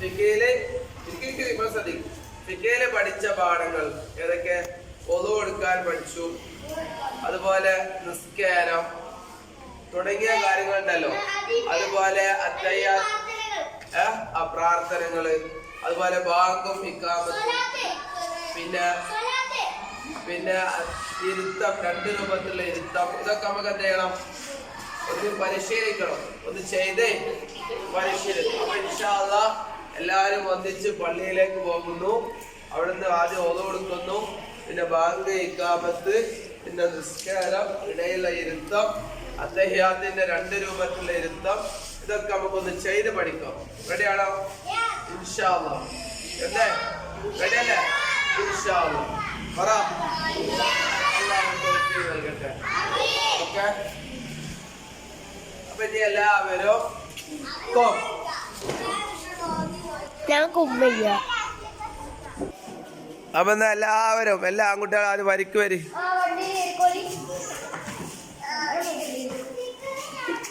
ഫിക്കയിൽ ഫിക്കയിൽ പഠിച്ച പാഠങ്ങൾ ഏതൊക്കെ? ഒതു കൊടുക്കാൻ പഠിച്ചു. അതുപോലെ നിസ്കാരം തുടങ്ങിയ കാര്യങ്ങളുണ്ടല്ലോ. അതുപോലെ അത്തയ്യ പ്രാർത്ഥനകൾ. അതുപോലെ ബാങ്കും ഇക്കാമത്തും പിന്നെ പിന്നെ ഇരുത്തം രണ്ട് രൂപത്തിലുള്ള ഇരുത്തം. ഇതൊക്കെ നമുക്ക് എന്ത് ചെയ്യണം? ഒന്ന് പരിശീലിക്കണം. ഒന്ന് ചെയ്തേ പരിശീലിക്കണം. അപ്പൊ ഇൻഷാല്ല എല്ലാവരും ഒന്നിച്ച് പള്ളിയിലേക്ക് പോകുന്നു. അവിടുന്ന് ആദ്യം ഓത കൊടുക്കുന്നു പിന്നെ ബാങ്ക് ഇക്കാമത്ത് പിന്നെ നിസ്കാരം ഇടയിലെ ഇരുത്തം അദ്ദേഹത്തിന്റെ രണ്ട് രൂപത്തിലുള്ള ഇരുത്തം. ഇതൊക്കെ നമുക്കൊന്ന് ചെയ്ത് പഠിക്കാം. റെഡിയാണോ? ഇൻഷാല്ല എന്തേ? ഇൻഷാല്ല പറ. അപ്പൊ ഇനി എല്ലാവരും കോ ഞങ്ങൾക്ക് ഉമ്മയില്ല അപ്പൊ എന്നാ എല്ലാവരും എല്ലാ ആൺകുട്ടികളും ആദ്യം വരിക്ക് വരി.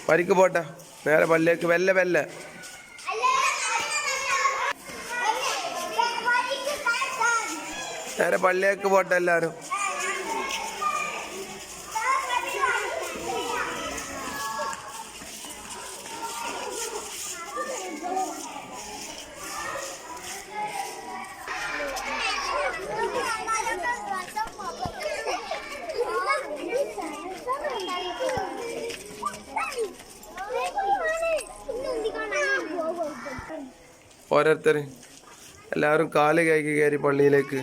വരിക്ക് പോട്ടെ. നേരെ പല്ലേക്ക് വെല്ല വെല്ല നേരെ പള്ളിയേക്ക് പോട്ടെ എല്ലാവരും. ഓരോരുത്തർ എല്ലാവരും കാൽ കൈക്ക് കയറി പള്ളിയിലേക്ക്.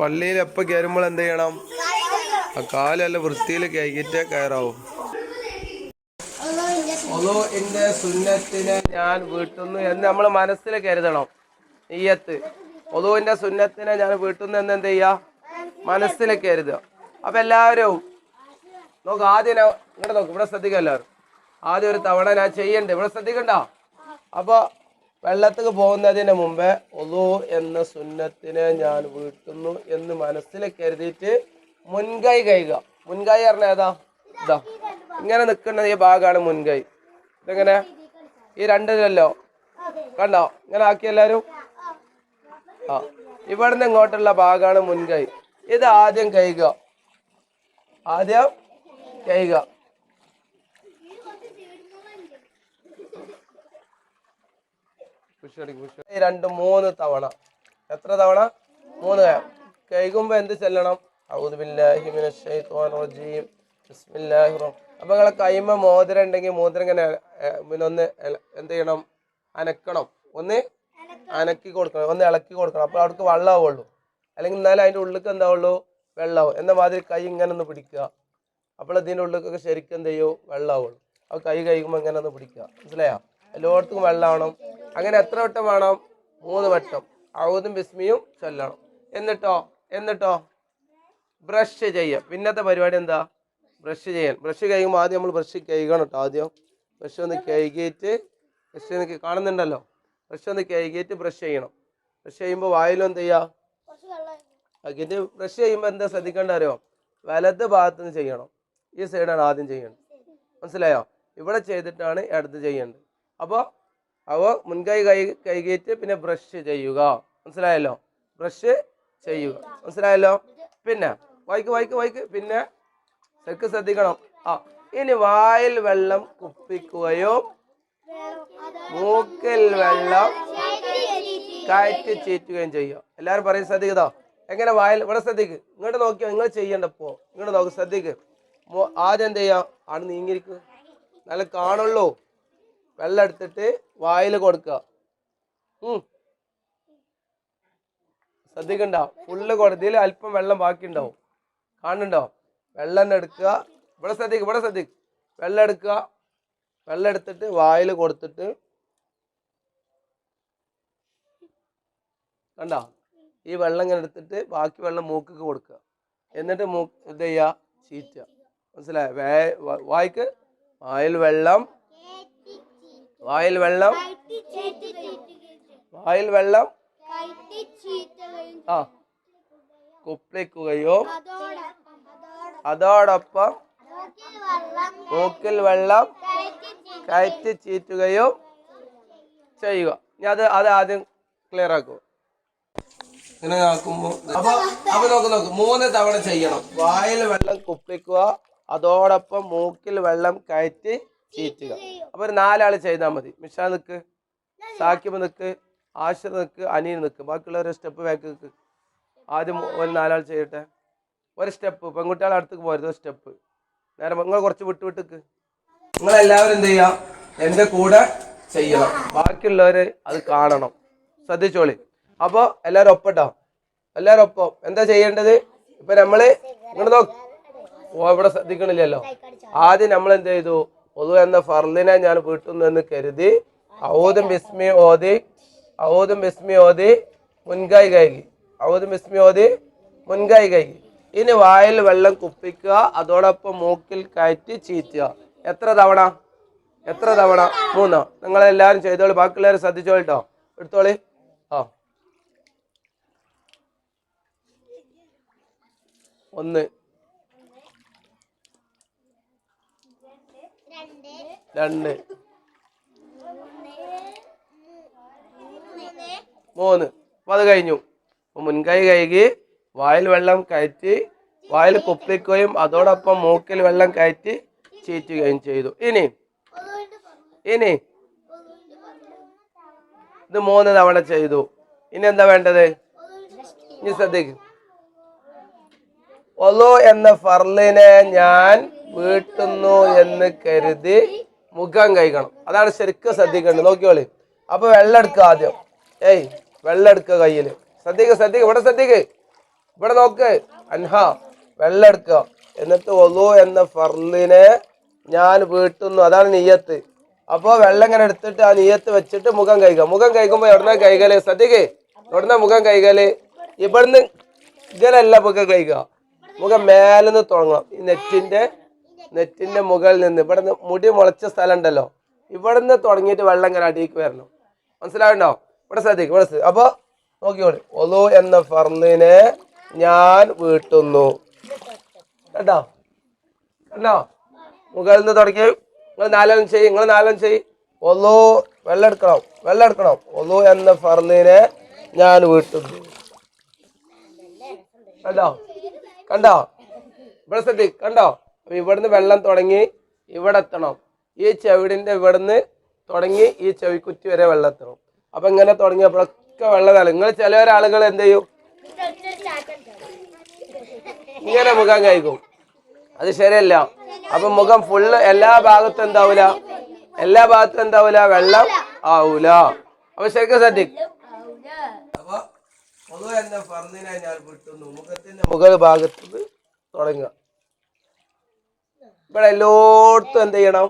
പള്ളിയിൽ എപ്പോൾ കയറുമ്പോൾ എന്ത് ചെയ്യണം? ആ കാലല്ല വൃത്തിയിൽ കൈകിട്ടേ കയറാവും. എന്റെ സുന്നത്തിനെ ഞാൻ വീട്ടുന്നു എന്ന് നമ്മൾ മനസ്സിൽ കരുതണം. നെയ്യത്ത് ഒതുവിന്റെ സുന്നത്തിനെ ഞാൻ വീട്ടുന്നു എന്ന് എന്ത് ചെയ്യുക? മനസ്സിൽ കരുതുക. അപ്പം എല്ലാവരും നോക്ക് ആദ്യം ഇങ്ങോട്ട് നോക്ക്. ഇവിടെ ശ്രദ്ധിക്കുക എല്ലാവരും. ആദ്യം ഒരു തവണ ഞാൻ ചെയ്യണ്ടേ. ഇവിടെ ശ്രദ്ധിക്കണ്ട? അപ്പൊ വെള്ളത്തിൽ പോകുന്നതിന് മുമ്പേ ഒതു എന്ന സുന്നത്തിനെ ഞാൻ വീട്ടുന്നു എന്ന് മനസ്സിൽ കരുതിയിട്ട് മുൻകൈ കൈക മുൻകൈ പറഞ്ഞ ഏതാ? ഇതാ. ഇങ്ങനെ നിൽക്കുന്ന ഈ ഭാഗമാണ് മുൻകൈ. ഇതെങ്ങനെ? ഈ രണ്ടിലല്ലോ? കണ്ടോ? ഇങ്ങനെ ആക്കി എല്ലാവരും ആ. ഇവിടുന്ന് ഇങ്ങോട്ടുള്ള ഭാഗമാണ് മുൻകൈ. ഇത് ആദ്യം കൈക ആദ്യം ഈ രണ്ട് മൂന്ന് തവണ. എത്ര തവണ? മൂന്ന് കഴിക്കുമ്പോ എന്ത് ചെല്ലണം? അപ്പൊ നിങ്ങളെ കൈമ മോതിരം ഉണ്ടെങ്കിൽ മോതിരം ഇങ്ങനെ പിന്നെ ഒന്ന് എന്ത് ചെയ്യണം? അനക്കണം. ഒന്ന് അനക്കി കൊടുക്കണം. ഒന്ന് ഇളക്കി കൊടുക്കണം. അപ്പോൾ അവർക്ക് വെള്ളമാവുള്ളൂ അല്ലെങ്കിൽ എന്നാലും അതിന്റെ ഉള്ളിലേക്ക് എന്താവുള്ളൂ? വെള്ളമാവും എന്ന മാതിരി കൈ ഇങ്ങനെ ഒന്ന് പിടിക്കുക. അപ്പോൾ ഇതിന്റെ ഉള്ളിലൊക്കെ ശരിക്കും എന്ത് ചെയ്യും? വെള്ളമാവുള്ളൂ. അപ്പോൾ കൈ കഴിക്കുമ്പോൾ ഇങ്ങനെ ഒന്ന് പിടിക്കുക. മനസ്സിലായോ? എല്ലായിടത്തും വെള്ളമാവണം. അങ്ങനെ എത്ര വട്ടം വേണം? മൂന്ന് വട്ടം. ഔതും ബിസ്മിയും ചൊല്ലണം. എന്നിട്ടോ? എന്നിട്ടോ? ബ്രഷ് ചെയ്യുക പിന്നത്തെ പരിപാടി എന്താ? ബ്രഷ് ചെയ്യാൻ. ബ്രഷ് കഴിയുമ്പോൾ ആദ്യം നമ്മൾ ബ്രഷ് കഴുകണം കേട്ടോ ആദ്യം. ബ്രഷ് ഒന്ന് കഴുകിയിട്ട് ബ്രഷ് ഒന്ന് കാണുന്നുണ്ടല്ലോ? ബ്രഷ് ഒന്ന് കഴുകിയിട്ട് ബ്രഷ് ചെയ്യണം. ബ്രഷ് ചെയ്യുമ്പോൾ വായിലും എന്ത് ചെയ്യുക? അതിന്റെ ബ്രഷ് ചെയ്യുമ്പോൾ എന്താ ശ്രദ്ധിക്കേണ്ട അറിയോ? വലത് ഭാഗത്ത് നിന്ന് ചെയ്യണം. ഈ സൈഡാണ് ആദ്യം ചെയ്യേണ്ടത്. മനസ്സിലായോ? ഇവിടെ ചെയ്തിട്ടാണ് അടുത്ത് ചെയ്യേണ്ടത്. അപ്പോൾ അവ മുൻകൈ കൈ കൈകേറ്റ് പിന്നെ ബ്രഷ് ചെയ്യുക. മനസ്സിലായല്ലോ? ബ്രഷ് ചെയ്യുക. മനസ്സിലായല്ലോ? പിന്നെ വായിക്ക് വായിക്ക് വായിക്ക്. പിന്നെ ശരിക്ക് ശ്രദ്ധിക്കണം. ആ ഇനി വായിൽ വെള്ളം കുപ്പിക്കുകയോ മൂക്കിൽ വെള്ളം കയറ്റി ചീറ്റുകയും ചെയ്യുക. എല്ലാവരും പറയും ശ്രദ്ധിക്കതോ എങ്ങനെ വായിൽ ഇവിടെ ശ്രദ്ധിക്ക്. ഇങ്ങോട്ട് നോക്കിയോ? നിങ്ങൾ ചെയ്യണ്ടപ്പോ ഇങ്ങോട്ട് നോക്ക് ശ്രദ്ധിക്ക്. ആദ്യം എന്ത് ആണ് നീങ്ങിരിക്കുക നല്ല കാണുള്ളൂ. വെള്ളം എടുത്തിട്ട് വായിൽ കൊടുക്കുക. ശ്രദ്ധിക്കണ്ട? ഫുള്ള് കൊടുത്തതിൽ അല്പം വെള്ളം ബാക്കി ഉണ്ടാവും കാണുന്നുണ്ടോ? വെള്ളം തന്നെ എടുക്കുക. ഇവിടെ ശ്രദ്ധിക്കുക ഇവിടെ ശ്രദ്ധിക്കുക വെള്ളം എടുക്കുക. വെള്ളം എടുത്തിട്ട് വായിൽ കൊടുത്തിട്ട് കണ്ടോ? ഈ വെള്ളം ഇങ്ങനെ എടുത്തിട്ട് ബാക്കി വെള്ളം മൂക്കിക്ക് കൊടുക്കുക. എന്നിട്ട് മൂ ഇത് ചെയ്യുക ചീറ്റുക. മനസ്സിലായോ? വേ വായിക്ക്. വായിൽ വെള്ളം. വായിൽ വെള്ളം. വായിൽ വെള്ളം. ആ. കുപ്പിക്കുകയോ അതോടൊപ്പം മൂക്കിൽ വെള്ളം കയറ്റി ചീറ്റുകയോ ചെയ്യുക. ഞാൻ അത് അത് ആദ്യം ക്ലിയർ ആക്കുക ഇങ്ങനെ ആക്കുമ്പോ അപ്പൊ അപ്പൊ നോക്ക് നോക്ക്. മൂന്ന് തവണ ചെയ്യണം. വായിൽ വെള്ളം കുപ്പിക്കുക അതോടൊപ്പം മൂക്കിൽ വെള്ളം കയറ്റി ചീറ്റുക. അപ്പൊ ഒരു നാലാൾ ചെയ്താൽ മതി. മിഷ നിക്ക്. സാക്കിബ് നിക്ക്. ആശ നിക്ക്. അനീൻ നിക്ക്. ബാക്കിയുള്ളവരെ സ്റ്റെപ്പ് ബാക്ക് നിക്ക് ആദ്യം ഒരു നാലാൾ ചെയ്യട്ടെ. ഒരു സ്റ്റെപ്പ് പെൺകുട്ടികളെ അടുത്തേക്ക് പോരുത്. ഒരു സ്റ്റെപ്പ് നേരെ നിങ്ങൾ കുറച്ച് വിട്ട് വിട്ടിക്ക്. നിങ്ങൾ എല്ലാവരും എന്ത് ചെയ്യാം? എന്റെ കൂടെ ചെയ്യണം. ബാക്കിയുള്ളവര് അത് കാണണം. ശ്രദ്ധിച്ചോളി. അപ്പൊ എല്ലാരും ഒപ്പട്ടോ എല്ലാരും ഒപ്പം. എന്താ ചെയ്യേണ്ടത്? ഇപ്പൊ നമ്മൾ ഇങ്ങോട്ട് നോക്ക്. ഇവിടെ ശ്രദ്ധിക്കണില്ലല്ലോ. ആദ്യം നമ്മൾ എന്ത് ചെയ്തു? ഒതു എന്ന ഫർലിനെ ഞാൻ വീട്ടുന്നു എന്ന് കരുതി ഔദും ബിസ്മി ഓതി ഔദും ബിസ്മി ഓതി മുൻകൈ കൈകി ഔദും ബിസ്മി ഓതി മുൻകൈ കൈകി ഇനി വായിൽ വെള്ളം കുപ്പിക്കുക അതോടൊപ്പം മൂക്കിൽ കയറ്റി ചീറ്റുക. എത്ര തവണ? എത്ര തവണ? മൂന്നോ. നിങ്ങളെല്ലാവരും ചെയ്തോളി. ബാക്കിയുള്ളവരെ ശ്രദ്ധിച്ചോളിട്ടോ എടുത്തോളി. ആ. ഒന്ന്. രണ്ട്. മൂന്ന്. അപ്പൊ അത് കഴിഞ്ഞു. അപ്പൊ മുൻകൈ കഴുകി വായിൽ വെള്ളം കയറ്റി വായിൽ കുപ്പിക്കുകയും അതോടൊപ്പം മൂക്കിൽ വെള്ളം കയറ്റി ചീറ്റുകയും ചെയ്തു. ഇനി ഇനി ഇത് മൂന്ന് തവണ ചെയ്തു. ഇനി എന്താ വേണ്ടത്? ഇനി ശ്രദ്ധിക്കും. ഒലു എന്ന ഫർലിനെ ഞാൻ വീട്ടുന്നു എന്ന് കരുതി മുഖം കഴിക്കണം അതാണ് ശരിക്കും ശ്രദ്ധിക്കേണ്ടത്. നോക്കിയോളി അപ്പൊ വെള്ളം എടുക്കുക ആദ്യം. ഏയ് വെള്ളം എടുക്കുക കയ്യിൽ. ശ്രദ്ധിക്കുക ശ്രദ്ധിക്കുക ഇവിടെ ശ്രദ്ധിക്ക. ഇവിടെ നോക്ക്. അൻഹ വെള്ളം എടുക്കുക. എന്നിട്ട് ഒലു എന്ന ഫർലിനെ ഞാൻ വീട്ടുന്നു. അതാണ് നീയത്ത്. അപ്പോൾ വെള്ളം ഇങ്ങനെ എടുത്തിട്ട് ആ നീയത്ത് വെച്ചിട്ട് മുഖം കഴിക്കുക മുഖം കഴിക്കുമ്പോ എവിടുന്ന കൈകൽ ശ്രദ്ധിക്കേ. എവിടുന്ന മുഖം കൈകൽ ഇവിടുന്ന് ഇതിലല്ല മുഖം കഴിക്കുക മുഖം മേലെന്ന് തുടങ്ങണം ഈ നെറ്റിന്റെ നെറ്റിന്റെ മുകളിൽ നിന്ന്. ഇവിടെ നിന്ന് മുടി മുളച്ച സ്ഥലം ഉണ്ടല്ലോ ഇവിടുന്ന് തുടങ്ങിയിട്ട് വെള്ളം അടിയിക്ക് വരണം. മനസ്സിലാവുണ്ടോ? ഇവിടെ ശ്രദ്ധിക്കും ഇവിടെ അപ്പോൾ അപ്പൊ നോക്കിക്കോളി. ഒലു എന്ന ഫർലിനെ ഞാൻ വീട്ടുന്നു. കേട്ടോ കണ്ടോ? മുകളിൽ നിന്ന് തുടങ്ങി നിങ്ങൾ നാലെണ്ണം ചെയ്യും നിങ്ങൾ നാലെണ്ണം ചെയ്യും. ഒലു വെള്ളം എടുക്കണം വെള്ളം എടുക്കണം. ഒലു എന്ന ഫർലിനെ ഞാൻ വീട്ടുന്നു. കണ്ടോ? കണ്ടോ? ഇവിടെ ശ്രദ്ധി കണ്ടോ? അപ്പൊ ഇവിടുന്ന് വെള്ളം തുടങ്ങി ഇവിടെ എത്തണം. ഈ ചെവിടിന്റെ ഇവിടുന്ന് തുടങ്ങി ഈ ചെവിക്കുറ്റി വരെ വെള്ളം എത്തണം. അപ്പൊ ഇങ്ങനെ തുടങ്ങിയപ്പോഴൊക്കെ വെള്ളം തല നിങ്ങൾ ചില ആളുകൾ എന്ത് ചെയ്യും? ഇങ്ങനെ മുഖം കഴിക്കും അത് ശരിയല്ല. അപ്പൊ മുഖം ഫുള്ള് എല്ലാ ഭാഗത്തും എന്താവൂല? എല്ലാ ഭാഗത്തും എന്താവൂല? വെള്ളം ആവൂല. അപ്പൊ ശരിക്കും ശ്രദ്ധിക്കും അപ്പൊ ഒന്നു എന്ന പറഞ്ഞാൽ വിട്ടുന്നു. മുഖത്തിന്റെ മുകൾ ഭാഗത്ത് തുടങ്ങുക. ഇവിടെ എല്ലായിടത്തും എന്ത് ചെയ്യണം?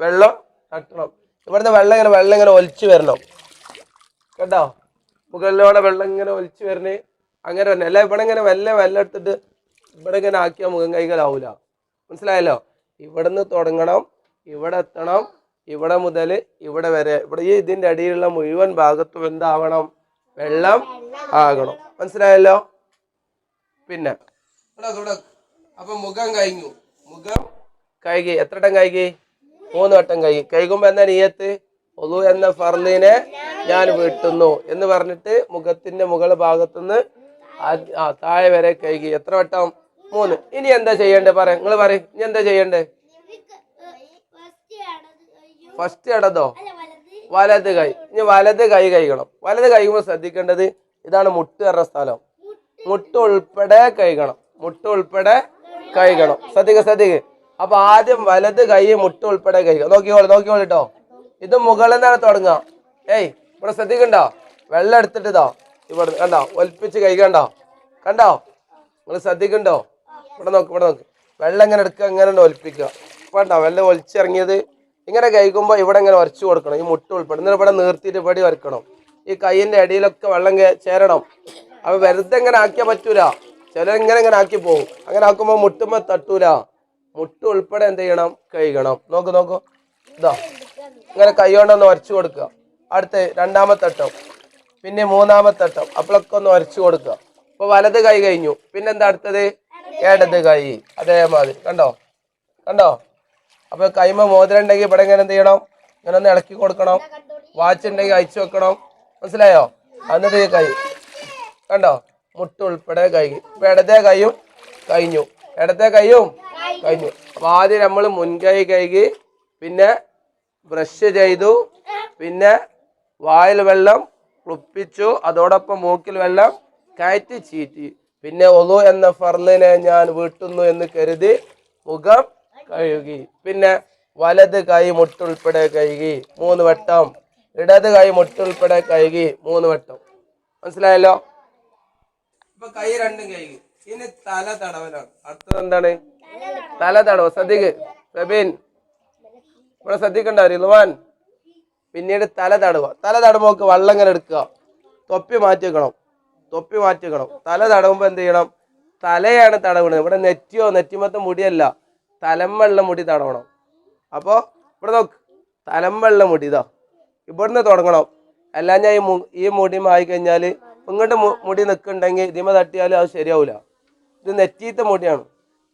വെള്ളം തട്ടണം ഇവിടുന്ന് വെള്ളം ഇങ്ങനെ വെള്ളം ഇങ്ങനെ ഒലിച്ചു വരണം. കേട്ടോ മുകളിലൂടെ വെള്ളം ഇങ്ങനെ ഒലിച്ചു വരണേ. അങ്ങനെ തന്നെ അല്ല ഇവിടെ ഇങ്ങനെ വെല്ല വെള്ളം എടുത്തിട്ട് ഇവിടെ ഇങ്ങനെ ആക്കിയാൽ മുഖം കൈകളാവൂല. മനസ്സിലായല്ലോ? ഇവിടുന്ന് തുടങ്ങണം ഇവിടെ എത്തണം ഇവിടെ മുതൽ ഇവിടെ വരെ. ഇവിടെ ഈ ഇതിന്റെ അടിയിലുള്ള മുഴുവൻ ഭാഗത്തും എന്താവണം? വെള്ളം ആകണം. മനസ്സിലായല്ലോ? പിന്നെ. അപ്പൊ മുഖം കഴിഞ്ഞു. മുഖം കഴുകി എത്ര വട്ടം കഴുകി? മൂന്ന് വട്ടം കഴുകി. കഴുകുമ്പോ എന്ന നീയത്ത്? ഒതു എന്ന ഫർലിനെ ഞാൻ വീട്ടുന്നു എന്ന് പറഞ്ഞിട്ട് മുഖത്തിന്റെ മുകൾ ഭാഗത്തുനിന്ന് ആ- താഴെ വരെ കഴുകി. എത്ര വട്ടം? മൂന്ന്. ഇനി എന്താ ചെയ്യണ്ടേ പറ. നിങ്ങൾ പറ. ഇനി എന്താ ചെയ്യണ്ടേ ഫസ്റ്റ് ഇടതോ? വലത് കൈ. ഇനി വലത് കൈ കഴുകണം. വലത് കഴുകുമ്പോൾ ശ്രദ്ധിക്കേണ്ടത് ഇതാണ് മുട്ട് പറഞ്ഞ സ്ഥലം. മുട്ട് ഉൾപ്പെടെ കഴുകണം. മുട്ട് ഉൾപ്പെടെ കഴുകണം. ശ്രദ്ധിക്ക ശ്രദ്ധിക്ക. അപ്പൊ ആദ്യം വലത് കൈ മുട്ട് ഉൾപ്പെടെ കൈ. നോക്കിക്കോളൂ നോക്കിക്കോളൂ കേട്ടോ. ഇത് മുകളിൽ നിന്നാണ് തുടങ്ങുക. ഏയ് ഇവിടെ ശ്രദ്ധിക്കണ്ടോ? വെള്ളം എടുത്തിട്ട് ഇവിടെ കണ്ടോ? ഒലിപ്പിച്ച് കൈ കണ്ടോ? കണ്ടോ? നിങ്ങൾ ശ്രദ്ധിക്കണ്ടോ? ഇവിടെ നോക്ക് ഇവിടെ നോക്ക്. വെള്ളം ഇങ്ങനെ എടുക്കുക ഇങ്ങനെ ഒലിപ്പിക്കുക. വേണ്ട വെള്ളം ഒലിച്ചിറങ്ങിയത് ഇങ്ങനെ കഴിക്കുമ്പോൾ ഇവിടെ ഇങ്ങനെ ഉരച്ചു കൊടുക്കണം. ഈ മുട്ട ഉൾപ്പെടെ. എന്നിട്ട് ഇവിടെ നിർത്തിയിട്ട് ഇവിടെ വരക്കണം. ഈ കൈയിന്റെ അടിയിലൊക്കെ വെള്ളം ചേരണം. അപ്പോൾ വെറുതെ ഇങ്ങനെ ആക്കിയാൽ പറ്റൂല. ചിലർ ഇങ്ങനെ ഇങ്ങനെ ആക്കി പോകും. അങ്ങനെ ആക്കുമ്പോൾ മുട്ടുമ്പോൾ തട്ടൂല. മുട്ട ഉൾപ്പെടെ എന്ത് ചെയ്യണം? കഴുകണം. നോക്ക് നോക്കൂ. ഇതാ. ഇങ്ങനെ കൈ കൊണ്ടൊന്ന് ഉരച്ചു കൊടുക്കുക. അടുത്ത രണ്ടാമത്തെ അട്ടം പിന്നെ മൂന്നാമത്തെ അട്ടം അപ്പോഴൊക്കെ ഒന്ന് ഉരച്ചു കൊടുക്കുക. ഇപ്പൊ വലത് കൈ കഴിഞ്ഞു. പിന്നെന്താ അടുത്തത്? ഇടത് കൈ. അതേമാതിരി. കണ്ടോ? കണ്ടോ? അപ്പൊ കൈമ മോതിരം ഉണ്ടെങ്കിൽ ഇവിടെ ഇങ്ങനെ എന്ത് ചെയ്യണം? ഇങ്ങനെ ഒന്ന് ഇളക്കി കൊടുക്കണം. വാച്ച് ഉണ്ടെങ്കിൽ അയച്ചു വെക്കണം. മനസ്സിലായോ? എന്നിട്ട് ഈ കൈ. കണ്ടോ? മുട്ട് ഉൾപ്പെടെ കൈ. ഇപ്പൊ ഇടത്തെ കൈയും കഴിഞ്ഞു. ഇടത്തെ കൈയും കഴിഞ്ഞു. അപ്പൊ ആദ്യം നമ്മൾ മുൻകൈ കഴുകി പിന്നെ ബ്രഷ് ചെയ്തു പിന്നെ വായിൽ വെള്ളം കുളിപ്പിച്ചു അതോടൊപ്പം മൂക്കിൽ വെള്ളം കയറ്റി ചീറ്റി. പിന്നെ ഒതു എന്ന ഫർലിനെ ഞാൻ വീട്ടുന്നു എന്ന് കരുതി മുഖം കഴുകി. പിന്നെ വലത് കൈ മുട്ടുൾപ്പെടെ കഴുകി മൂന്ന് വട്ടം ഇടത് കൈ മുട്ടുൾപ്പെടെ കഴുകി മൂന്ന് വട്ടം. മനസ്സിലായല്ലോ? ഇപ്പൊ കൈ രണ്ടും കഴുകി. ഇനി തല തടവലാണ്. അടുത്തത് എന്താണ്? തല തടവ് സദ്യക്ക് സബീൻ ഇവിടെ ശ്രദ്ധിക്കണ്ട റിലുവാൻ പിന്നീട് തല തടവുക തല തടവുമ്പോക്ക് വള്ളം ഇങ്ങനെ എടുക്കുക. തൊപ്പി മാറ്റി വെക്കണം തൊപ്പി മാറ്റി വെക്കണം തല തടവുമ്പോൾ എന്ത് ചെയ്യണം? തലയാണ് തടവണത്. ഇവിടെ നെറ്റിയോ നെറ്റിമത്തെ മുടിയല്ല. തലമ്പുള്ള മുടി തടവണം. അപ്പോൾ ഇവിടെ നോക്ക്. തലമ്പുള്ള മുടി ഇതാ. ഇവിടുന്ന് തുടങ്ങണം. അല്ലാഞ്ഞ ഈ മു ഈ മുടി ഇങ്ങോട്ട് മുടി നിൽക്കുന്നുണ്ടെങ്കിൽ ഇതിമ തട്ടിയാൽ അത് ശരിയാവില്ല ഇത് നെറ്റീത്തെ മുടിയാണ്.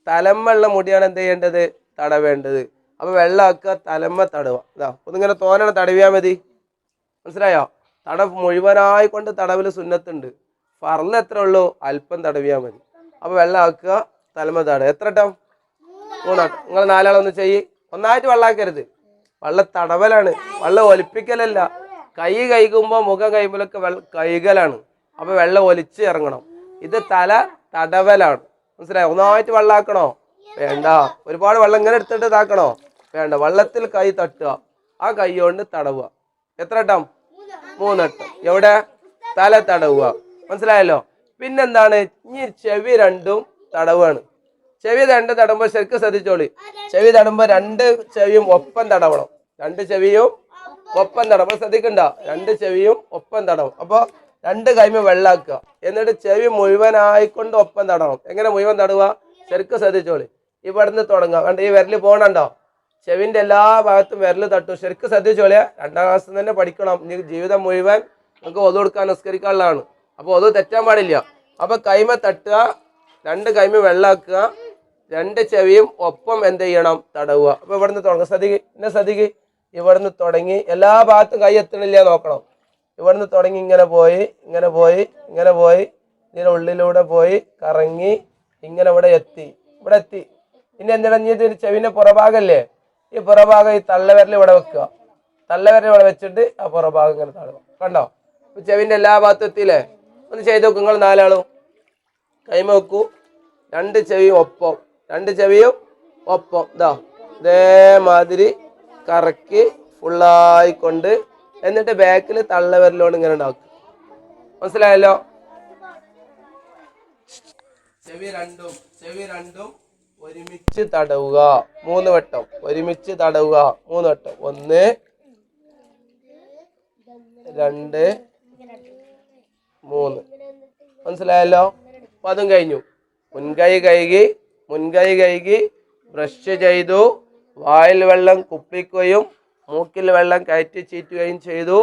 തലമ്പുള്ള മുടിയാണ് എന്ത് ചെയ്യേണ്ടത്? തടവേണ്ടത്. അപ്പോൾ വെള്ളമാക്കുക തലമ്മ തടവുക. ഇതാ ഒന്നിങ്ങനെ തോനണം തടവിയാൽ മതി. മനസ്സിലായോ? തടവ് മുഴുവനായി കൊണ്ട് തടവിൽ സുന്നത്തുണ്ട്. ഫറൽ എത്ര ഉള്ളൂ? അല്പം തടവിയാൽ മതി. അപ്പോൾ വെള്ളമാക്കുക തലമ തടവ് എത്ര ടം മൂന്നാട്ടം നിങ്ങൾ നാലാളൊന്ന് ചെയ്യ്. ഒന്നായിട്ട് വെള്ളാക്കരുത്. വെള്ള തടവലാണ്. വെള്ളം ഒലിപ്പിക്കലല്ല. കൈ കൈകുമ്പോൾ മുഖം കൈമുലൊക്കെ വെള്ള കൈകലാണ്. അപ്പോൾ വെള്ളം ഒലിച്ച് ഇറങ്ങണം. ഇത് തല തടവലാണ്. മനസ്സിലായോ? ഒന്നായിട്ട് വെള്ളാക്കണോ? വേണ്ട. ഒരുപാട് വെള്ളം ഇങ്ങനെ എടുത്തിട്ട് ഇതാക്കണോ? വേണ്ട. വെള്ളത്തിൽ കൈ തട്ടുക. ആ കൈ കൊണ്ട് തടവുക. എത്ര ടം മൂന്നെട്ടം. എവിടെ? തല തടവുക. മനസ്സിലായല്ലോ? പിന്നെന്താണ്? ഇനി ചെവി രണ്ടും തടവാണ്. ചെവി രണ്ട് തടവുമ്പോൾ ശരിക്കും ശ്രദ്ധിച്ചോളി. ചെവി തടവുമ്പോൾ രണ്ട് ചെവിയും ഒപ്പം തടവണം. രണ്ട് ചെവിയും ഒപ്പം തടവ് ശ്രദ്ധിക്കണ്ട. രണ്ട് ചെവിയും ഒപ്പം തടവും അപ്പോൾ രണ്ട് കൈമ വെള്ളാക്കുക. എന്നിട്ട് ചെവി മുഴുവനായിക്കൊണ്ട് ഒപ്പം തടണം എങ്ങനെ മുഴുവൻ തടവുക? ശരിക്കും ശ്രദ്ധിച്ചോളി. ഇവിടുന്ന് തുടങ്ങാം വേണ്ട ഈ വിരൽ പോണണ്ടോ? ചെവിന്റെ എല്ലാ ഭാഗത്തും വിരൽ തട്ടു. ശരിക്കും ശ്രദ്ധിച്ചോളിയ രണ്ടാം ക്ലാസ് തന്നെ പഠിക്കണം. ഇനി ജീവിതം മുഴുവൻ നമുക്ക് ഒതു കൊടുക്കാൻ നിസ്കരിക്കാനുള്ളതാണ്. അപ്പോൾ ഒതു തെറ്റാൻ പാടില്ല. അപ്പോൾ കൈമ തട്ടുക രണ്ട് കൈമ വെള്ളാക്കുക രണ്ട് ചെവിയും ഒപ്പം എന്ത് ചെയ്യണം? തടവുക. അപ്പോൾ ഇവിടുന്ന് തുടങ്ങുക ശ്രദ്ധിക്കുക എന്നെ ശ്രദ്ധിക്കുക ഇവിടുന്ന് തുടങ്ങി. എല്ലാ ഭാഗത്തും കൈ എത്തണില്ല നോക്കണം. ഇവിടുന്ന് തുടങ്ങി ഇങ്ങനെ പോയി ഇങ്ങനെ പോയി ഇങ്ങനെ പോയി. ഇതിന്റെ ഉള്ളിലൂടെ പോയി കറങ്ങി ഇങ്ങനെ ഇവിടെ എത്തി ഇവിടെ എത്തി. ഇനി എന്താണ് ഇനി ഇത് ചെവിന്റെ പുറഭാഗല്ലേ? ഈ പുറഭാഗം ഈ തള്ളവിരൽ ഇവിടെ വെക്കുക. തള്ളവിരൽ ഇവിടെ വെച്ചിട്ട് ആ പുറഭാഗം ഇങ്ങനെ തള്ളുക. കണ്ടോ? ഇപ്പം ചെവിന്റെ എല്ലാ ഭാഗത്തും എത്തിയില്ലേ? ഒന്ന് ചെയ്ത് നോക്കും നിങ്ങൾ നാലാളും. കൈമ വെക്കൂ രണ്ട് ചെവിയും ഒപ്പം. രണ്ട് ചെവിയും ഒപ്പം. ഇതാ ഇതേമാതിരി കറക്കി ഫുള്ളായി കൊണ്ട് എന്നിട്ട് ബാക്കിൽ തള്ള തള്ളവിരലോട് ഇങ്ങനെ ഉണ്ടാക്കും. മനസ്സിലായല്ലോ? ചെവി രണ്ടും ചെവി രണ്ടും ഒരുമിച്ച് തടവുക. മൂന്ന് വട്ടം. ഒരുമിച്ച് തടവുക. മൂന്ന് വട്ടം. ഒന്ന് രണ്ട് മൂന്ന്. മനസ്സിലായല്ലോ? അപ്പൊ അതും കഴിഞ്ഞു. മുൻകൈ കഴുകി മുൻകൈ കഴുകി ബ്രഷ് ചെയ്തു വായിൽ വെള്ളം കുപ്പിക്കുകയും മൂക്കിൽ വെള്ളം കയറ്റി ചീറ്റുകയും ചെയ്തു.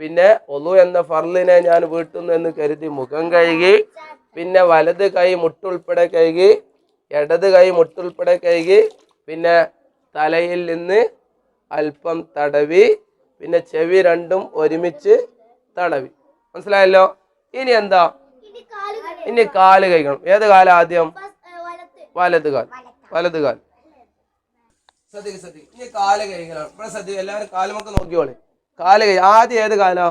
പിന്നെ ഒലു എന്ന ഫർലിനെ ഞാൻ വീട്ടുന്നു എന്ന് കരുതി മുഖം കഴുകി. പിന്നെ വലത് കൈ മുട്ടുൾപ്പെടെ കഴുകി. ഇടത് കൈ മുട്ടുൾപ്പെടെ കഴുകി. പിന്നെ തലയിൽ നിന്ന് അല്പം തടവി. പിന്നെ ചെവി രണ്ടും ഒരുമിച്ച് തടവി. മനസ്സിലായല്ലോ? ഇനി എന്താ? ഇനി കാൽ കഴിക്കണം ഏത് കാലം ആദ്യം? വലത് കാൽ. വലത് കാൽ. ശ്രദ്ധിക്ക് ശ്രദ്ധിക്ക് ഇനി കാൽ കൈകളാണ് ഇവിടെ ശ്രദ്ധിക്കുക എല്ലാവരും കാലുമൊക്കെ നോക്കിയോളെ കാൽ കൈ ആദ്യം ഏത് കാലാ?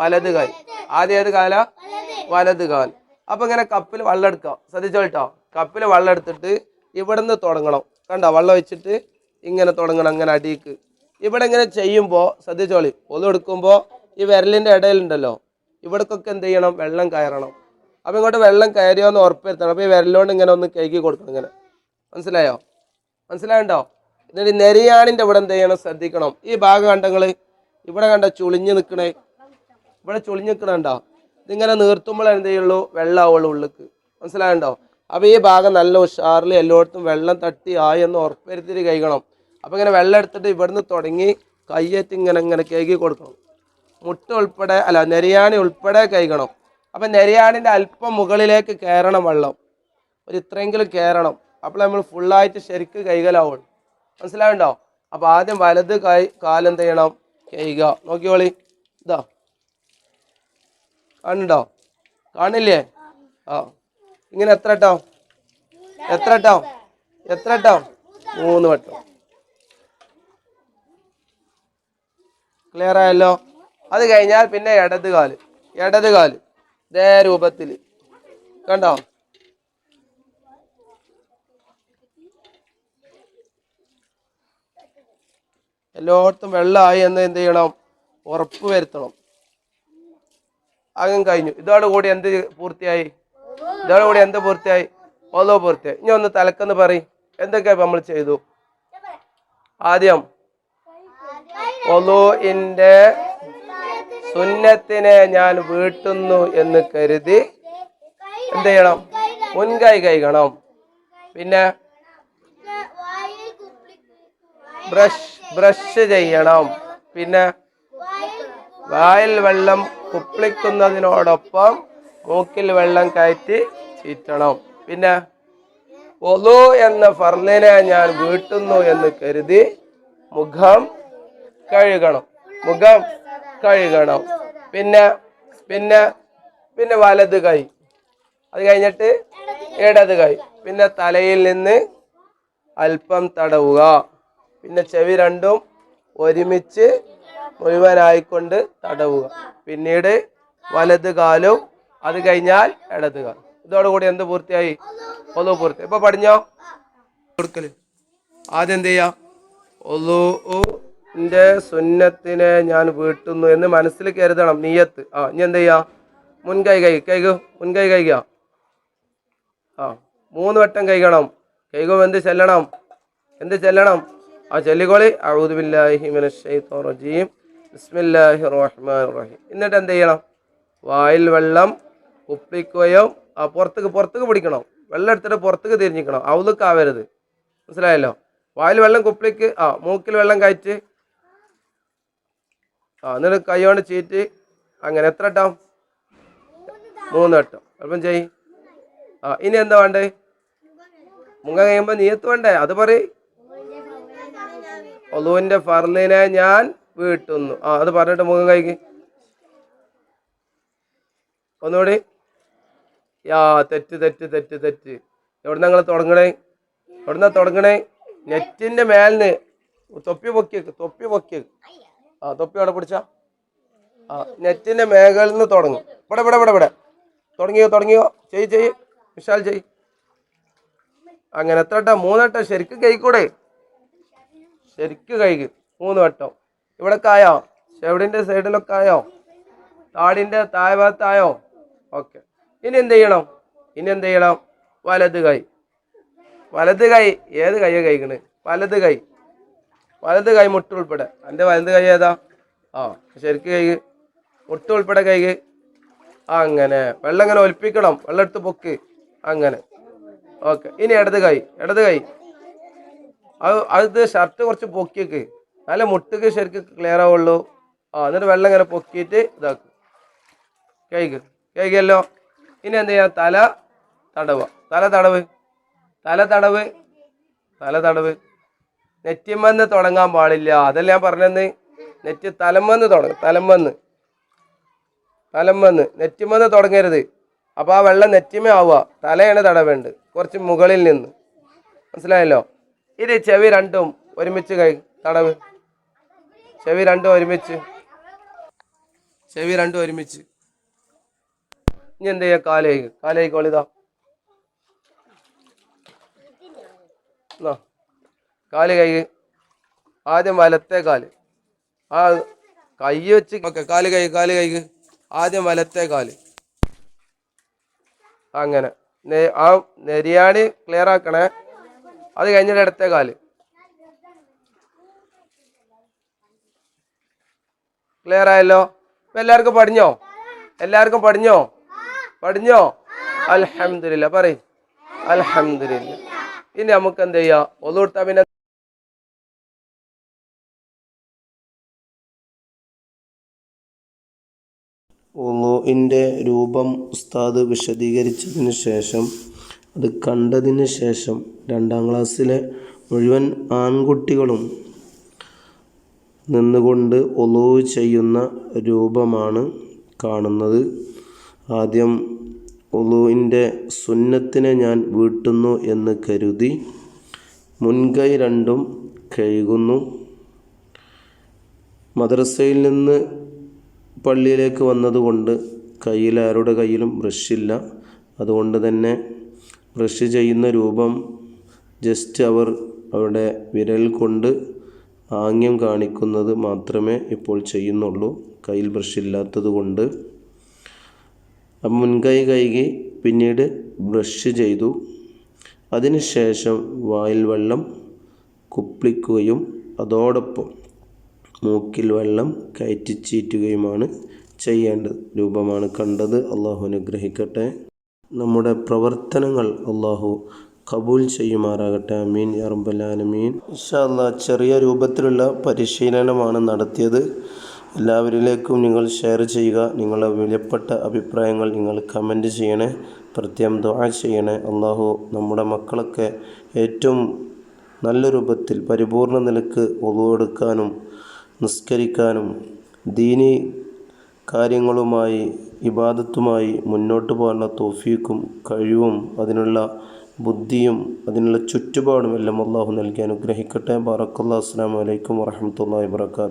വലത് കാൽ. ആദ്യം ഏത് കാലാ? വലത് കാൽ. അപ്പൊ ഇങ്ങനെ കപ്പിൽ വെള്ളം എടുക്കാം. ശ്രദ്ധിച്ചോട്ടോ കപ്പിൽ വെള്ളം എടുത്തിട്ട് ഇവിടുന്ന് തുടങ്ങണം. കണ്ടോ? വെള്ളം വെച്ചിട്ട് ഇങ്ങനെ തുടങ്ങണം അങ്ങനെ അടിക്ക് ഇവിടെ ഇങ്ങനെ ചെയ്യുമ്പോൾ ശ്രദ്ധിച്ചോളി ഒന്നും എടുക്കുമ്പോൾ ഈ വിരലിന്റെ ഇടയിലുണ്ടല്ലോ. ഇവിടക്കൊക്കെ എന്ത് ചെയ്യണം? വെള്ളം കയറണം. അപ്പോൾ ഇങ്ങോട്ട് വെള്ളം കയറിയോ എന്ന് ഉറപ്പ് വരുത്തണം അപ്പോൾ ഈ വിരലോണ്ട് ഇങ്ങനെ ഒന്ന് കേക്കി കൊടുക്കണം ഇങ്ങനെ. മനസ്സിലായോ? മനസ്സിലായണ്ടോ എന്നിട്ട് നെരിയാണിന്റെ ഇവിടെ എന്ത് ചെയ്യണം? ശ്രദ്ധിക്കണം. ഈ ഭാഗം കണ്ടങ്ങൾ ഇവിടെ കണ്ട ചുളിഞ്ഞ് നിൽക്കണേ ഇവിടെ ചുളിഞ്ഞ് നിൽക്കണുണ്ടോ ഇതിങ്ങനെ നീർത്തുമ്പോൾ എന്ത് ചെയ്യുള്ളൂ? വെള്ളമാവുള്ളൂ ഉള്ളിക്ക്. മനസ്സിലായണ്ടോ അപ്പോൾ ഈ ഭാഗം നല്ല ഉഷാറിൽ എല്ലായിടത്തും വെള്ളം തട്ടി ആയി എന്ന് കഴിക്കണം. അപ്പോൾ ഇങ്ങനെ വെള്ളം എടുത്തിട്ട് ഇവിടുന്ന് തുടങ്ങി കയ്യേറ്റ് ഇങ്ങനെ ഇങ്ങനെ കേകി കൊടുക്കണം. മുട്ട ഉൾപ്പെടെ അല്ല നെരിയാണി ഉൾപ്പെടെ കഴിക്കണം അപ്പം നെരിയാണിന്റെ അല്പം മുകളിലേക്ക് കയറണം വെള്ളം. ഒരു ഇത്രയെങ്കിലും കയറണം. അപ്പോൾ നമ്മൾ ഫുള്ളായിട്ട് ശരിക്ക് കൈകലാവുള്ളൂ മനസ്സിലാവുണ്ടോ അപ്പൊ ആദ്യം വലത് കൈ കാലെന്ത് ചെയ്യണം? കൈക. നോക്കിയോളി ഇതാ. കാണുന്നുണ്ടോ? കാണില്ലേ? ആ. ഇങ്ങനെ എത്ര വട്ടം? എത്ര വട്ടം? എത്ര വട്ടം? മൂന്ന് വട്ടം. ക്ലിയർ ആയല്ലോ അത് കഴിഞ്ഞാൽ പിന്നെ ഇടത് കാൽ. ഇടത് കാൽ. ഇതേ രൂപത്തിൽ കണ്ടോ? എല്ലായിടത്തും വെള്ളമായി എന്ന് എന്ത് ചെയ്യണം? ഉറപ്പ് വരുത്തണം. അങ്ങനെ കഴിഞ്ഞു. ഇതോടുകൂടി എന്ത് പൂർത്തിയായി? ഇതോടുകൂടി എന്ത് പൂർത്തിയായി? ഓലോ പൂർത്തിയായി. ഇനി ഒന്ന് തലക്കെന്ന് പറയും. എന്തൊക്കെയാ നമ്മൾ ചെയ്തു? ആദ്യം ഒലുവിന്റെ സുന്നത്തിനെ ഞാൻ വീട്ടുന്നു എന്ന് കരുതി എന്ത് ചെയ്യണം? മുൻകൈ കൈകണം പിന്നെ ബ്രഷ് ബ്രഷ് ചെയ്യണം. പിന്നെ വായിൽ വെള്ളം കുപ്പിളിക്കുന്നതിനോടൊപ്പം മൂക്കിൽ വെള്ളം കയറ്റി ചീറ്റണം. പിന്നെ ഒലു എന്ന ഫർലിനെ ഞാൻ വീട്ടുന്നു എന്ന് കരുതി മുഖം കഴുകണം. മുഖം കഴുകണം. പിന്നെ പിന്നെ പിന്നെ വലത് കൈ. അത് കഴിഞ്ഞിട്ട് ഇടത് കൈ. പിന്നെ തലയിൽ നിന്ന് അല്പം തടവുക. പിന്നെ ചെവി രണ്ടും ഒരുമിച്ച് മുഴുവനായിക്കൊണ്ട് തടവുക. പിന്നീട് വലത് കാലും അത് കഴിഞ്ഞാൽ ഇടത് കാലം ഇതോടുകൂടി എന്ത് പൂർത്തിയായി? ഒന്നു പൂർത്തി. ഇപ്പൊ പഠിഞ്ഞോ? കൊടുക്കൽ. ആദ്യം എന്ത് ചെയ്യാ? ഒലുന്റെ സുന്നത്തിനെ ഞാൻ വീട്ടുന്നു എന്ന് മനസ്സിൽ കരുതണം. നീയത്ത്. ആ ഇനി എന്ത് ചെയ്യാ? മുൻകൈ കൈ കൈകു മുൻകൈ കൈക. ആ മൂന്ന് വട്ടം കൈകണം. കൈകും എന്ത് ചെല്ലണം? എന്ത് ചെല്ലണം? ആ ചെല്ലിക്കോളി റഹ്മാനിർ റഹീം എന്നിട്ട് എന്ത് ചെയ്യണം? വായിൽ വെള്ളം കുപ്പിക്കുകയോ ആ പുറത്തേക്ക് പുറത്തേക്ക് പിടിക്കണം. വെള്ളം എടുത്തിട്ട് പുറത്തേക്ക് തിരിഞ്ഞിക്കണം അവതുക്കാവരുത് മനസ്സിലായല്ലോ? വായിൽ വെള്ളം കുപ്പിക്ക് ആ മൂക്കിൽ വെള്ളം കയറ്റ് ആ എന്നിട്ട് കൈ കൊണ്ട് ചീറ്റ് അങ്ങനെ എത്ര വട്ടം? മൂന്ന് വട്ടം. അപ്പം ചെയ് ആ ഇനി എന്താ വേണ്ടേ? മുങ്ങ കഴിയുമ്പോൾ നീയത്ത് വേണ്ടേ? അത് പറയ്. ഒലുവിന്റെ ഫർലിനെ ഞാൻ വീട്ടുന്നു. ആ അത് പറഞ്ഞിട്ട് മുഖം കൈക്ക് ഒന്നുകൂടി. യാ തെറ്റ് തെറ്റ് തെറ്റ് തെറ്റ്. എവിടുന്ന നിങ്ങൾ തുടങ്ങണേ? എവിടുന്ന തുടങ്ങണേ? നെറ്റിന്റെ മേലിന് തൊപ്പി പൊക്കിയേക്ക് തൊപ്പി പൊക്കിയേക്ക് ആ തൊപ്പി അവിടെ പിടിച്ച. ആ നെറ്റിന്റെ മേഖലയിൽ നിന്ന് തുടങ്ങും. ഇവിടെ ഇവിടെ ഇവിടെ ഇവിടെ. തുടങ്ങിയോ തുടങ്ങിയോ? ചെയ് ചെയ്യ്. വിശാൽ ചെയ് അങ്ങനെ എത്ര മൂന്നെട്ട. ശരിക്കും കഴിക്കൂടെ ശരിക്ക് കഴുകി മൂന്ന് വട്ടം. ഇവിടെ കായോ ചെവിടിന്റെ സൈഡിലൊക്കെ ആയോ? താടിന്റെ താഴെ ഭാഗത്തായോ ഓക്കെ. ഇനി എന്ത് ചെയ്യണം? ഇനി എന്ത് ചെയ്യണം? വലത് കൈ. വലത് കൈ. ഏത് കൈയാണ് കഴിക്കണ് വലത് കൈ. വലത് കൈ മുട്ട് ഉൾപ്പെടെ. എന്റെ വലത് കൈ ഏതാ? ആ ശരിക്ക് കൈ മുട്ട് ഉൾപ്പെടെ കൈ. അങ്ങനെ. വെള്ളം ഇങ്ങനെ ഒലിപ്പിക്കണം. വെള്ളം എടുത്ത് പൊക്ക്. അങ്ങനെ. ഓക്കെ. ഇനി ഇടത് കൈ. ഇടത് കൈ. അത് അത് ഷർട്ട് കുറച്ച് പൊക്കിയൊക്കെ. നല്ല മുട്ടുക്ക് ശരിക്കും ക്ലിയർ ആവുള്ളൂ. ആ എന്നിട്ട് വെള്ളം ഇങ്ങനെ പൊക്കിയിട്ട് ഇതാക്കും. കേക്ക്. കേക്കല്ലോ. ഇനി എന്ത് ചെയ്യാം? തല തടവുക. തല തടവ്. തല തടവ്. തല തടവ്. നെറ്റിമെന്ന് തുടങ്ങാൻ പാടില്ല. അതല്ല ഞാൻ പറഞ്ഞെന്ന് നെറ്റ് തലമെന്ന് തുടങ്ങും. തലമെന്ന്. തലമെന്ന്. നെറ്റിമെന്ന് തുടങ്ങരുത്. അപ്പോൾ ആ വെള്ളം നെറ്റിമ ആവുക. തലയാണ് തടവേണ്ടത്. കുറച്ച് മുകളിൽ നിന്ന്. മനസ്സിലായല്ലോ? ഇത് ചെവി രണ്ടും ഒരുമിച്ച് കൈ തടവ്. ചെവി രണ്ടും ഒരുമിച്ച്. ചെവി രണ്ടും ഒരുമിച്ച്. ഇനി എന്ത് ചെയ്യാം? കാലേക്ക് കാലേക്ക് ഒളിതാ എന്നാ കാൽ കൈ ആദ്യം വലത്തെ കാൽ. ആ കൈ വെച്ച് ഓക്കെ കാൽ കൈ കാൽ കൈ. ആദ്യം വലത്തെ കാൽ. അങ്ങനെ. ആ നെരിയാണി ക്ലിയർ ആക്കണേ. അത് കഴിഞ്ഞിട്ട് ഇടത്തെ കാൽ. ക്ലിയർ ആയല്ലോ? എല്ലാവർക്കും പഠിഞ്ഞോ? എല്ലാവർക്കും പഠിഞ്ഞോ? പഠിഞ്ഞോ? അലഹമില്ല പറയും. അലഹമില്ല ഇനി നമുക്ക് എന്ത് ചെയ്യാം? ഒന്നുകൊടുത്താ പിന്നെ ഒളുവിന്റെ രൂപം ഉസ്താദ് വിശദീകരിച്ചതിന് ശേഷം അത് കണ്ടതിന് ശേഷം രണ്ടാം ക്ലാസ്സിലെ മുഴുവൻ ആൺകുട്ടികളും നിന്നുകൊണ്ട് ഒലു ചെയ്യുന്ന രൂപമാണ് കാണുന്നത്. ആദ്യം ഒലുവിന്റെ സുന്നത്തിനെ ഞാൻ വീട്ടുന്നു എന്ന് കരുതി മുൻകൈ രണ്ടും കഴുകുന്നു. മദ്രസയിൽ നിന്ന് പള്ളിയിലേക്ക് വന്നതുകൊണ്ട് കയ്യിൽ ആരുടെ കയ്യിലും ബ്രഷില്ല അതുകൊണ്ട് തന്നെ ബ്രഷ് ചെയ്യുന്ന രൂപം ജസ്റ്റ് അവർ അവരുടെ വിരൽ കൊണ്ട് ആംഗ്യം കാണിക്കുന്നത് മാത്രമേ ഇപ്പോൾ ചെയ്യുന്നുള്ളൂ. കയ്യിൽ ബ്രഷ് ഇല്ലാത്തത് കൊണ്ട്. മുൻകൈ കഴുകി പിന്നീട് ബ്രഷ് ചെയ്തു. അതിനുശേഷം വായിൽ വെള്ളം കുപ്പിക്കുകയും അതോടൊപ്പം മൂക്കിൽ വെള്ളം കയറ്റിച്ചീറ്റുകയുമാണ് ചെയ്യേണ്ടത്. രൂപമാണ് കണ്ടത്. അള്ളാഹു അനുഗ്രഹിക്കട്ടെ. നമ്മുടെ പ്രവർത്തനങ്ങൾ അള്ളാഹു കബൂൽ ചെയ്യുമാറാകട്ടെ. അമീൻ അറബലാലമീൻ റബ്ബൽ ആലമീൻ. ഇൻഷാ അല്ലാ ചെറിയ രൂപത്തിലുള്ള പരിശീലനമാണ് നടത്തിയത്. എല്ലാവരിലേക്കും നിങ്ങൾ ഷെയർ ചെയ്യുക. നിങ്ങളുടെ വിലപ്പെട്ട അഭിപ്രായങ്ങൾ നിങ്ങൾ കമന്റ് ചെയ്യണേ. പ്രത്യേകം ദുആ ചെയ്യണേ. അള്ളാഹു നമ്മുടെ മക്കളൊക്കെ ഏറ്റവും നല്ല രൂപത്തിൽ പരിപൂർണ നിലയ്ക്ക് ഒതുവെടുക്കാനും നിസ്കരിക്കാനും ദീനി കാര്യങ്ങളുമായി ഇബാദത്തുമായി മുന്നോട്ട് പോകാനുള്ള തോഫീക്കും കഴിവും അതിനുള്ള ബുദ്ധിയും അതിനുള്ള ചുറ്റുപാടും എല്ലാം അള്ളാഹു നൽകി അനുഗ്രഹിക്കട്ടെ. ബറക്കുള്ള അസ്സാം വലൈക്കും വാഹമത്തല്ലാ വാബർക്കാത്തു